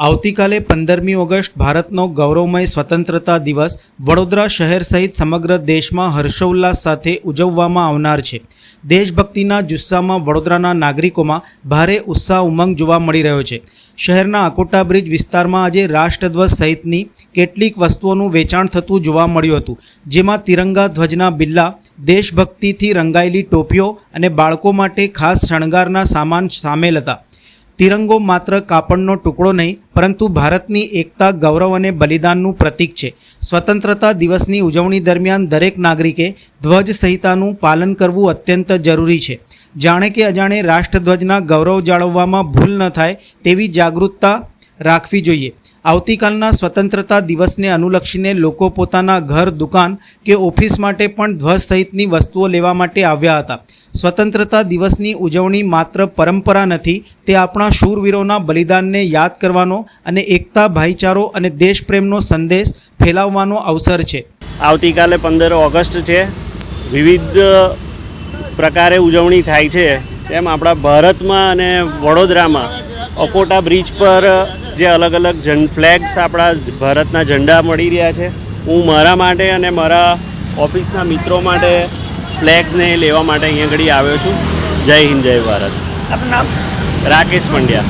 આવતીકાલે પંદરમી ઓગસ્ટ ભારતનો ગૌરવમય સ્વતંત્રતા દિવસ વડોદરા શહેર સહિત સમગ્ર દેશમાં હર્ષોલ્લાસ સાથે ઉજવવામાં આવનાર છે. દેશભક્તિના જુસ્સામાં વડોદરાના નાગરિકોમાં ભારે ઉત્સાહ ઉમંગ જોવા મળી રહ્યો છે. શહેરના અકોટા બ્રિજ વિસ્તારમાં આજે રાષ્ટ્રધ્વજ સહિતની કેટલીક વસ્તુઓનું વેચાણ થતું જોવા મળ્યું હતું. જેમાં તિરંગા ધ્વજના બિલ્લા, દેશભક્તિથી રંગાયેલી ટોપીઓ અને બાળકો માટે ખાસ શણગારના સામાન સામેલ હતા. તિરંગો માત્ર કાપડનો ટુકડો નહીં, પરંતુ ભારતની એકતા, ગૌરવ અને બલિદાનનું પ્રતીક છે. સ્વતંત્રતા દિવસની ઉજવણી દરમિયાન દરેક નાગરિકે ધ્વજ સંહિતાનું પાલન કરવું અત્યંત જરૂરી છે. જાણે કે અજાણે રાષ્ટ્રધ્વજના ગૌરવ જાળવવામાં ભૂલ ન થાય તેવી જાગૃતતા રાખવી જોઈએ. આવતીકાલના સ્વતંત્રતા દિવસને અનુલક્ષીને લોકો પોતાના ઘર, દુકાન કે ઓફિસ માટે પણ ધ્વજ સહિતની વસ્તુઓ લેવા માટે આવ્યા હતા. સ્વતંત્રતા દિવસની ઉજવણી માત્ર પરંપરા નથી, તે આપણા શૂરવીરોના બલિદાનને યાદ કરવાનો અને એકતા, ભાઈચારો અને દેશપ્રેમનો સંદેશ ફેલાવવાનો અવસર છે. આવતીકાલે પંદર ઓગસ્ટ છે. વિવિધ પ્રકારે ઉજવણી થાય છે. તેમ આપણા ભારતમાં અને વડોદરામાં અકોટા બ્રિજ પર જે અલગ અલગ જન, ફ્લેગ્સ આપણા ભારતના ઝંડા મળી રહ્યા છે. હું મારા માટે અને મારા ઓફિસના મિત્રો માટે ફ્લેગ્સને લેવા માટે અહીંયા ઘડી આવ્યો છું. જય હિન્દ જય ભારત. આપનું નામ? રાકેશ પંડ્યા.